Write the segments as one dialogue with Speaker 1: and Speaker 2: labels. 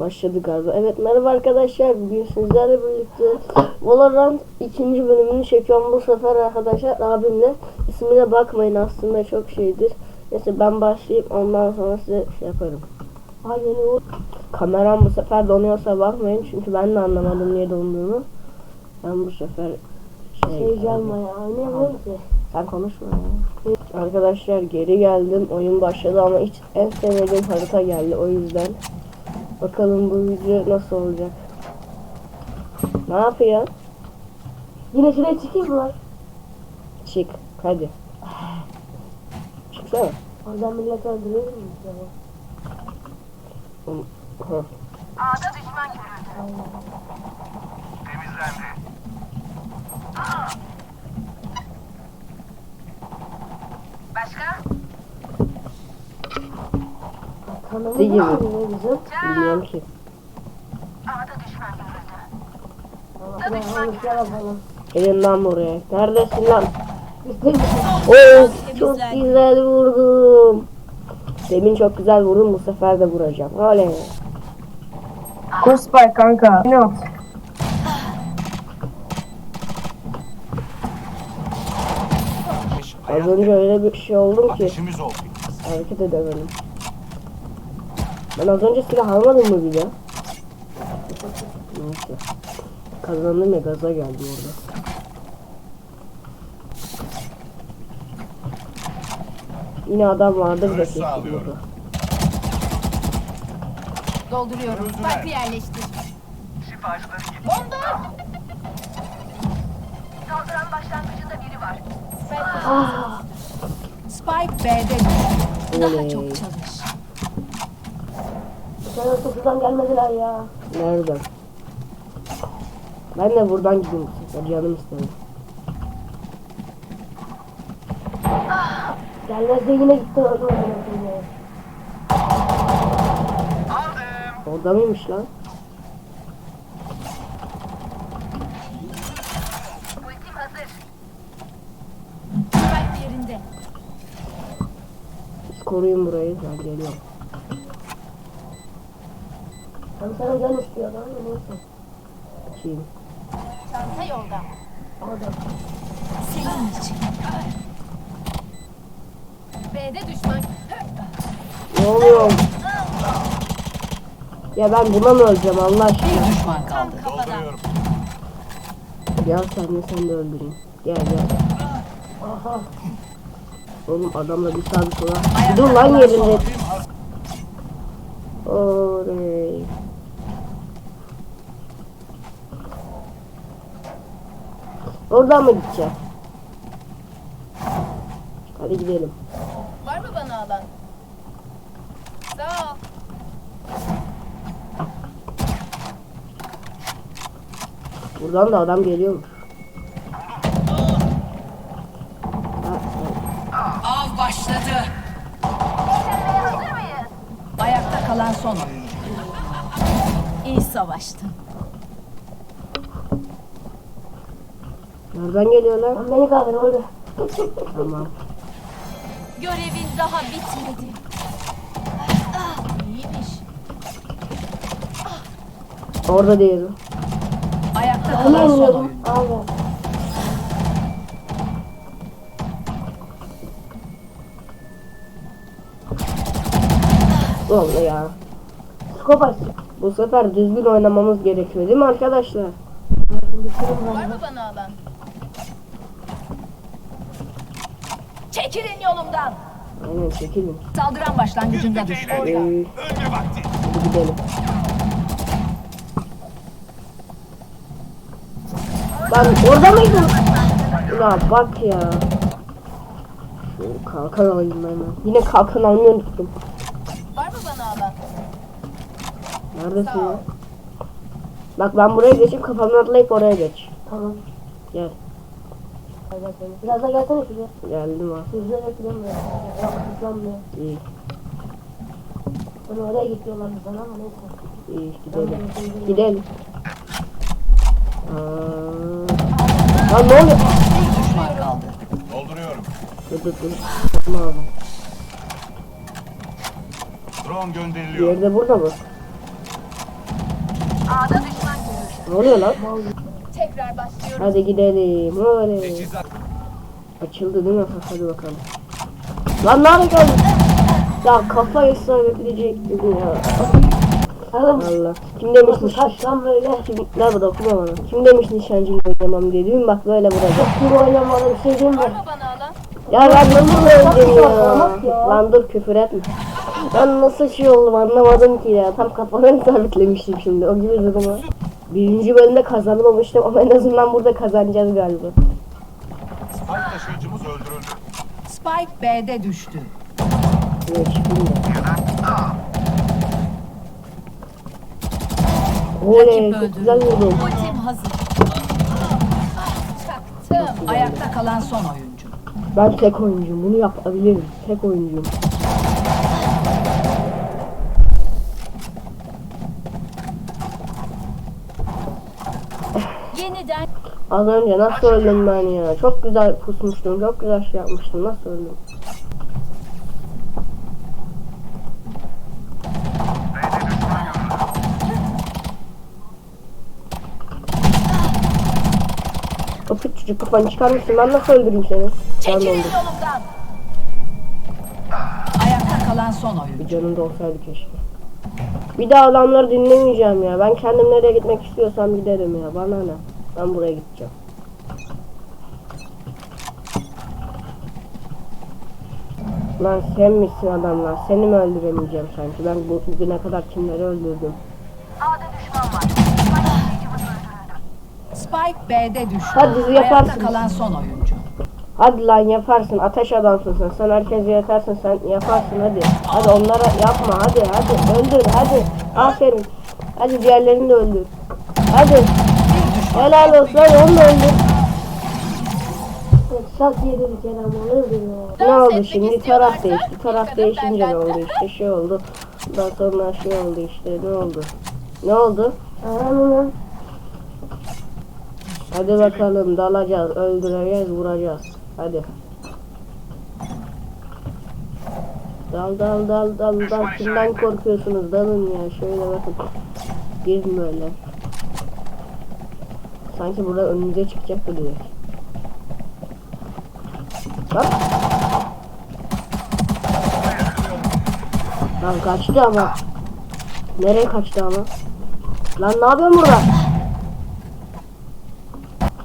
Speaker 1: Başladı galiba. Evet merhaba arkadaşlar. Bugün sizlerle birlikte Valorant ikinci bölümünü çekiyorum. Bu sefer arkadaşlar abimle. İsmine bakmayın aslında çok şeydir. Neyse ben başlayayım ondan sonra size şey yaparım. Aynen o. Kameram bu sefer donuyorsa bakmayın. Çünkü ben de anlamadım niye donduğunu. Ben bu sefer şey,
Speaker 2: Şey gelme ya. Oynayamıyorum ki.
Speaker 1: sen konuşma ya. Arkadaşlar geri geldim. Oyun başladı ama hiç en sevmediğim harita geldi. O yüzden bakalım bu video nasıl olacak. Ne yapıyor?
Speaker 2: Yine şuraya çıkayım mı lan?
Speaker 1: Çık. Hadi. Çıksana.
Speaker 2: Oradan millet öldürüyor mu?
Speaker 1: Hı.
Speaker 3: A'da düşman görüldü. Temizlendi. Başka?
Speaker 2: Kanımı
Speaker 1: Değil mi?
Speaker 2: da kırıyor bizim.
Speaker 1: Bilmiyorum ki.
Speaker 2: Ben bir şey yapalım.
Speaker 1: Gelin lan buraya. Neredesin lan? Oo, çok güzel vurdum. Demin çok güzel vurdum. Bu sefer de vuracağım. Oley.
Speaker 4: Crossfire kanka. Ne yap?
Speaker 1: Az önce öyle bir şey oldum ki
Speaker 5: İşimiz oldu.
Speaker 1: hareket edemedim. Ben az önce silah almadım mı bile? Neyse. Kazandım ya gaza geldi orada. Yine adam vardır da kesin burada.
Speaker 6: Dolduruyorum. Spike'ı yerleştir.
Speaker 3: Şifacıları gitti. Saldıran başlangıcında biri var.
Speaker 6: Spike B'de düştü. Daha çok çalış.
Speaker 2: O topudan gelmediler ya.
Speaker 1: Nereden? Ben de buradan gideyim canım istedi.
Speaker 2: Gelmezse yine gitti öldü öldü.
Speaker 3: Aldım.
Speaker 1: Orada mıymış lan? Koruyun burayı. Ben geliyorum.
Speaker 2: Sana can istiyor ama neyse.
Speaker 1: Kim?
Speaker 6: Çanta yolda.
Speaker 2: Orada.
Speaker 6: Senin için. B'de düşman.
Speaker 1: Ne oluyor? Ya ben buna mı öleceğim Allah aşkına?
Speaker 6: Düşman kaldı.
Speaker 5: Dolduruyorum.
Speaker 1: Gel sen de sen de öldüreyim. Gel gel.
Speaker 2: Aha.
Speaker 1: Oğlum adamla bir sağa bir sola. Dur lan yerinde. Oley. Oradan mı gideceğim? Hadi gidelim.
Speaker 6: Var mı bana alan? Sağ ol.
Speaker 1: Buradan da adam geliyormuş.
Speaker 6: Av başladı.
Speaker 3: Hazır mıyız?
Speaker 6: Ayakta kalan son oyuncu. İyi savaştın.
Speaker 1: Nereden geliyorlar?
Speaker 2: Beni kaldır orada.
Speaker 1: Tamam.
Speaker 6: Görevin daha bitmedi. Ah, iyiymiş.
Speaker 1: Orada diyelim.
Speaker 6: Ayakta kalan son oyuncu.
Speaker 2: Abi.
Speaker 1: Oldu ya.
Speaker 2: Skop aç.
Speaker 1: Bu sefer düzgün oynamamız gerekiyor değil mi arkadaşlar?
Speaker 6: Var mı bana alan? Çekilin yolumdan.
Speaker 1: Aynen çekilin.
Speaker 6: Saldıran başlangıcında düştü.
Speaker 1: Ee,
Speaker 5: Ölme vakti.
Speaker 1: hadi gidelim. Lan orada mıydın? Ya bak ya. Şöyle kalkan alayım ben hemen. Yine kalkan almayı unuttum.
Speaker 6: Var mı bana alan?
Speaker 1: Neredesin ya? Bak ben buraya geçip kafamdan atlayıp oraya geç.
Speaker 2: Tamam.
Speaker 1: Gel.
Speaker 2: Biraz da gelsene şuraya.
Speaker 1: Geldim ha.
Speaker 2: Süzülerek gidemiyor. Yok hızlanmıyor.
Speaker 1: İyi.
Speaker 2: Ben oraya gidiyorlar sana ama neyse.
Speaker 1: iyi gidelim. Gidelim. Aa, Lan ne oluyor?
Speaker 6: Düşman kaldı.
Speaker 5: Dolduruyorum.
Speaker 1: Dur dur dur. Tamam abi.
Speaker 5: Drone gönderiliyor.
Speaker 1: Diğeri de burada mı?
Speaker 3: A'da düşman görüldü.
Speaker 1: Ne oluyor lan?
Speaker 6: Tekrar başlıyoruz.
Speaker 1: Hadi gidelim. Oley. Açıldı değil mi? Hadi bakalım. Lan nerede geldin? Ya kafa ısrarabilecektim ya. Allah. Kim demiş niş...
Speaker 2: kaç lan böyle.
Speaker 1: Kim... Ver bu okuma bana. Kim demiş nişancıyla oynamam diye değil mi? Bak böyle vuracak.
Speaker 2: Kim oynamadı bir şey
Speaker 6: Var
Speaker 2: mi?
Speaker 1: Ya ben nasıl öldüm ya? Lan dur küfür etme. Ben nasıl şey oldum anlamadım ki ya. Tam kafamı sabitlemiştim şimdi. O gibi durumu. Birinci bölümde kazanmamıştım ama en azından burada kazanacağız galiba.
Speaker 5: Spike taşıyıcımız öldürüldü.
Speaker 6: Spike B'de düştü.
Speaker 1: Evet, şimdi. Oley, çok güzel vurdum.
Speaker 6: Ultim hazır. Çaktım. Ayakta kalan son oyuncu.
Speaker 1: Ben tek oyuncuyum, bunu yapabilirim. Tek oyuncuyum. Az önce nasıl öldüm ben ya? Çok güzel pusmuştum, çok güzel şey yapmıştım. Nasıl öldüm? O küçücük kafanı çıkarmışsın. Ben nasıl öldüreyim seni? Ben öldüm.
Speaker 6: yolumdan. Ayakta kalan son oyuncu.
Speaker 1: Bir canım da olsaydı keşke. Bir daha adamları dinlemeyeceğim ya. Ben kendim nereye gitmek istiyorsam giderim ya. Bana ne? Ben buraya gideceğim. Lan sen misin adamlar? Seni mi öldüremeyeceğim sanki? Ben bu, bugüne kadar kimleri öldürdüm?
Speaker 3: A'da düşman var. Spike
Speaker 6: B'de düştü.
Speaker 1: Hadi yaparsın.
Speaker 6: Kalan son oyuncu.
Speaker 1: Hadi lan yaparsın. Ateş adamsın sen. Sen herkese yatarsın. Sen yaparsın hadi. Hadi onlara yapma. Hadi hadi. Öldür hadi. Aferin. Hadi diğerlerini de öldür. Hadi. Helal olsun. Onu da öldür.
Speaker 2: Şak yedi bir kere ama alırdı ya.
Speaker 1: Ne oldu şimdi? Taraf değişti. Taraf değişince ne oldu işte şey oldu. Daha sonra şey oldu işte ne oldu? Ne oldu? Hadi bakalım dalacağız, öldüreceğiz, vuracağız. Hadi. Dal dal dal dal dal. Kimden korkuyorsunuz? Dalın ya. Şöyle bakın. Girin böyle. Sanki burada önümüze çıkacak gibi. Bak. Lan kaçtı ama. Nereye kaçtı ama? Lan ne yapıyorsun burada?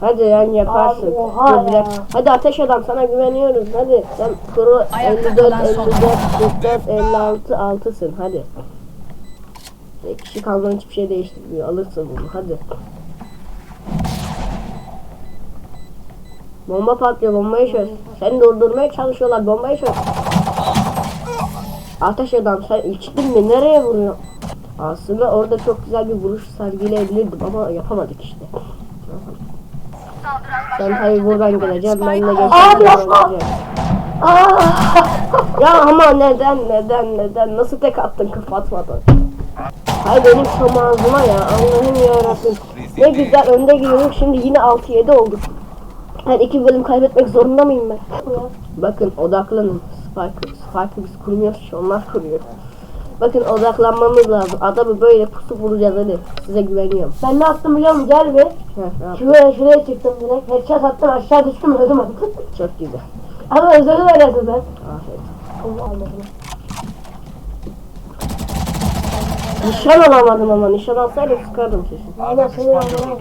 Speaker 1: Hadi yani yaparsın.
Speaker 2: Abi, oha
Speaker 1: Dur
Speaker 2: ya.
Speaker 1: Hadi ateş adam sana güveniyoruz. Hadi sen kuru
Speaker 6: Ayakta
Speaker 1: 54,
Speaker 6: kalan son.
Speaker 1: 54, 44, 56, 6'sın. Hadi. Kişi kalman hiçbir şey değiştirmiyor. Alırsın bunu. Hadi. Bomba patlıyor. Bombayı çöz. Seni durdurmaya çalışıyorlar. Bombayı çöz. Ateş adam sen içtin mi? Nereye vuruyor? Aslında orada çok güzel bir vuruş sergileyebilirdim ama yapamadık işte. Ben tabi buradan geleceğim. Ben de geçeceğim. Ya ama neden neden neden nasıl tek attın kapatmadan? Hay benim şom ağzıma ya Allah'ım yarabbim. Ne güzel önde gidiyorum şimdi yine 6-7 olduk. Her iki bölüm kaybetmek zorunda mıyım ben? Bakın odaklanın. Spike, Spike'ı biz kurmuyoruz ki onlar kuruyor. Bakın odaklanmamız lazım. Adamı böyle pusu vuracağız hadi. Size güveniyorum.
Speaker 2: Ben ne yaptım biliyor musun? Gel bir. Şuraya şuraya çıktım direkt. Headshot attım aşağı düştüm öldüm artık.
Speaker 1: Çok güzel.
Speaker 2: Ama özür dilerim ben. Allah Allah.
Speaker 1: Nişan alamadım ama nişan alsaydım sıkardım kesin.
Speaker 2: Allah seni
Speaker 5: düşman
Speaker 2: Allah'a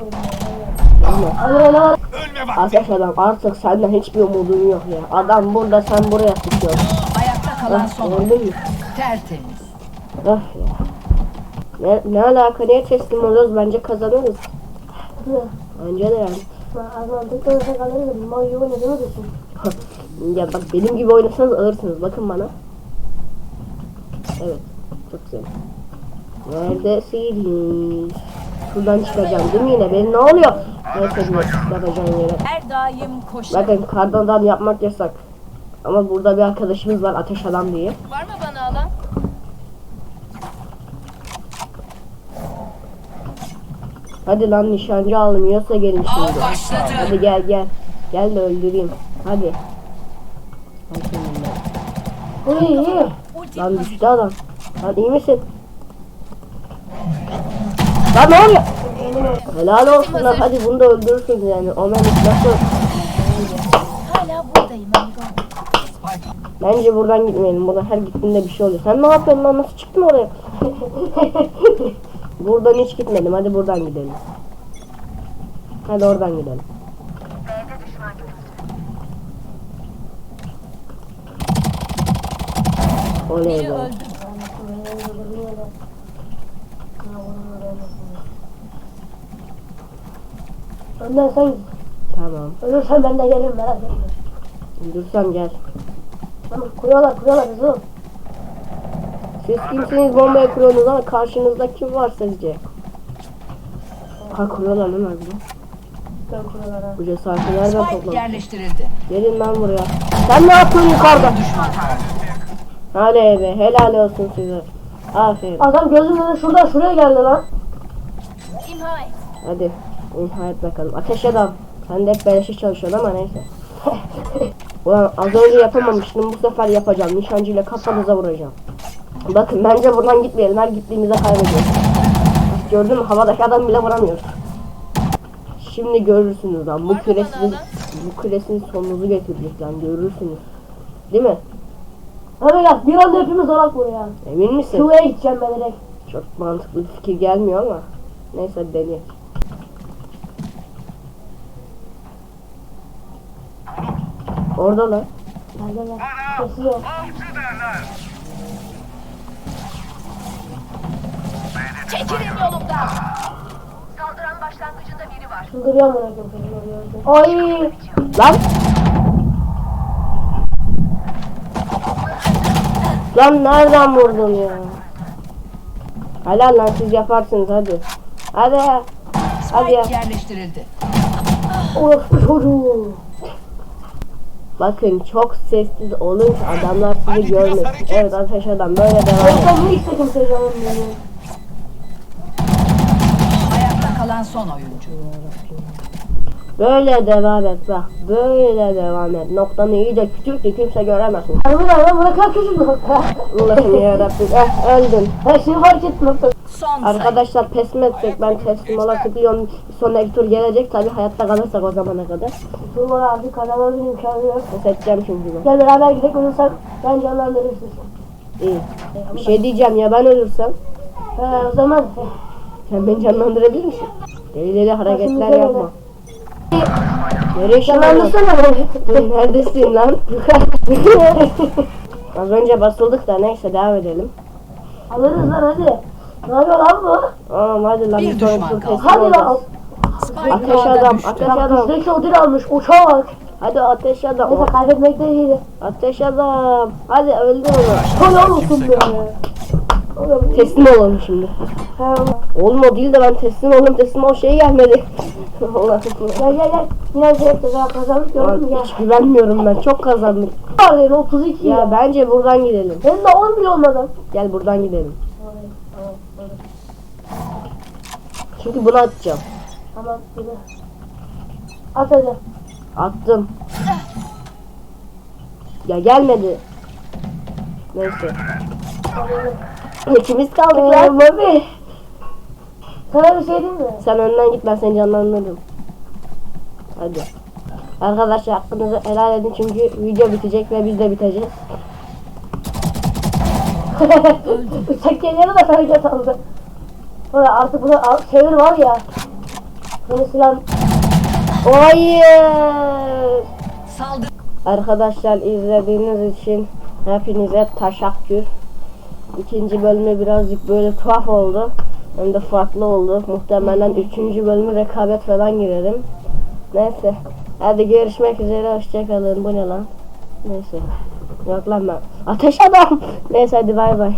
Speaker 5: görüldü.
Speaker 1: Ateş adam artık senden hiçbir umudun yok ya. Adam burada sen buraya sıkıyorsun.
Speaker 6: Ayakta kalan son.
Speaker 1: Gördün mü?
Speaker 6: Tertemiz.
Speaker 1: Öf ya. Ne, ne alaka niye teslim oluyoruz bence kazanırız. Bence de yani. Ya bak benim gibi oynasanız alırsınız bakın bana. Evet çok güzel. Neredesiniz? Şuradan çıkacağım değil mi yine? Benim ne oluyor? Neyse yere.
Speaker 6: Her daim koşar.
Speaker 1: Bakın kardan yapmak yasak. Ama burada bir arkadaşımız var ateş adam diye.
Speaker 6: Var mı bana alan?
Speaker 1: Hadi lan nişancı almıyorsa gelin şimdi. Hadi gel gel. Gel de öldüreyim. Hadi. Hadi Lan düştü adam. Lan iyi misin? Lan ne oluyor? Helal olsun lan hadi bunu da öldürürsün yani. Omen nasıl?
Speaker 6: Hala buradayım.
Speaker 1: Bence buradan gitmeyelim. Burada her gittiğinde bir şey oluyor. Sen ne yapıyorsun lan? Nasıl çıktın oraya? buradan hiç gitmedim. Hadi buradan gidelim. Hadi oradan gidelim. Oley be.
Speaker 2: Önden sen git.
Speaker 1: Tamam.
Speaker 2: Ölürsen ben de gelirim merak etme.
Speaker 1: Dursam gel.
Speaker 2: Tamam kuruyorlar kuruyorlar kızım.
Speaker 1: Siz kimsiniz bombaya kuruyorsunuz ama karşınızda kim var sizce? Ha kuruyorlar lan harbiden.
Speaker 2: Ben kuruyorlar ha.
Speaker 1: Bu cesareti nereden
Speaker 6: Spike
Speaker 1: toplamış?
Speaker 6: yerleştirildi.
Speaker 1: Gelin lan buraya. Sen ne yapıyorsun yukarıda? Hadi be helal olsun size. Aferin.
Speaker 2: Adam gözümün şuradan şuraya geldi lan.
Speaker 6: İmha et.
Speaker 1: Hadi. İmha et bakalım. Ateş adam. Sen de hep beleşe çalışıyorsun ama neyse. Ulan az önce yapamamıştım. Bu sefer yapacağım. Nişancıyla kafanıza vuracağım. Bakın bence buradan gitmeyelim. Her gittiğimizde kaybediyoruz. Gördün mü? Havadaki adam bile vuramıyor. Şimdi görürsünüz lan. Bu küresin, bu küresin sonunuzu getirecek lan. Görürsünüz. Değil mi?
Speaker 2: Hadi gel bir anda hepimiz olak buraya.
Speaker 1: Emin misin?
Speaker 2: Şuraya gideceğim ben direkt.
Speaker 1: Çok mantıklı bir fikir gelmiyor ama. Neyse deneyelim. Orada lan.
Speaker 2: Gel gel gel. Sessiz ol.
Speaker 6: Çekilin yolumdan.
Speaker 3: Saldıran başlangıcında biri var.
Speaker 2: Çıldırıyorum gördüm. Ay.
Speaker 1: Lan! Lan nereden vurdun ya? Helal lan siz yaparsınız hadi. Hadi. Hadi ya.
Speaker 6: Yerleştirildi.
Speaker 2: Orospu çocuğu.
Speaker 1: Bakın çok sessiz olun ki adamlar sizi görmesin. Evet ateş adam böyle devam et.
Speaker 2: Ben bunu istedim seyircanım benim.
Speaker 6: Ayakta kalan son oyuncu.
Speaker 1: Böyle devam et bak. Böyle devam et. Noktanı iyice küçült ki kimse göremesin.
Speaker 2: Harbiden lan kaç küçük nokta.
Speaker 1: Allah'ım yarabbim. Eh öldün.
Speaker 2: Her şeyi fark
Speaker 6: sayı.
Speaker 1: Arkadaşlar pes mi etsek ben teslim ola tıklıyorum. Sonraki tur gelecek tabi hayatta kalırsak o zamana kadar.
Speaker 2: Dur bana artık kazanma bir imkanı yok.
Speaker 1: Pes edeceğim çünkü ben.
Speaker 2: Gel beraber gidelim ölürsem ben canlandırırsın.
Speaker 1: İyi. Bir şey diyeceğim ya ben ölürsem
Speaker 2: He o zaman
Speaker 1: sen beni canlandırabilir misin? Deli deli hareketler yapma. Nereye
Speaker 2: canlandırsana beni.
Speaker 1: Neredesin lan? Az önce basıldık da neyse devam edelim.
Speaker 2: Alırız lan hadi. Ne yapıyor lan bu?
Speaker 1: Tamam hadi lan
Speaker 6: Bir düşman kaldı.
Speaker 2: Hadi lan.
Speaker 1: Ateş
Speaker 6: A'da
Speaker 1: adam, ateş adam.
Speaker 2: bizdeki o dil almış uçağa bak.
Speaker 1: Hadi ateş adam.
Speaker 2: Neyse kaybetmek de iyiydi.
Speaker 1: Ateş adam. Hadi öldür onu.
Speaker 2: Kol olsun be.
Speaker 1: Teslim olalım şimdi.
Speaker 2: He,
Speaker 1: Oğlum o değil de ben teslim oldum teslim ol şey gelmedi. Allah'ım.
Speaker 2: Gel gel gel. Yine şey yapacağız ha kazandık gördün mü.
Speaker 1: Hiç güvenmiyorum ben çok kazandık.
Speaker 2: Var yani 32
Speaker 1: Ya
Speaker 2: ya.
Speaker 1: bence buradan gidelim.
Speaker 2: Benim de 10 bile olmadı.
Speaker 1: Gel buradan gidelim. Çünkü bunu atacağım.
Speaker 2: Tamam yürü. At hadi.
Speaker 1: Attım. Ya gelmedi. Neyse. İkimiz kaldık
Speaker 2: Ee,
Speaker 1: lan.
Speaker 2: Mami. Sana bir şey diyeyim mi?
Speaker 1: Sen önden git ben seni canlandırırım. Hadi. Arkadaşlar hakkınızı helal edin çünkü video bitecek ve biz de biteceğiz.
Speaker 2: Uçak geliyor da hareket aldı. Sonra artık bunu al, çevir var ya. Bunu silah
Speaker 1: Hayır.
Speaker 6: Saldır.
Speaker 1: Arkadaşlar izlediğiniz için hepinize teşekkür. İkinci bölümü birazcık böyle tuhaf oldu. Hem de farklı oldu. Muhtemelen üçüncü bölümü rekabet falan girerim. Neyse. Hadi görüşmek üzere. Hoşçakalın. Bu ne lan? Neyse. Yok lan ben. Ateş adam. Neyse hadi bay bay.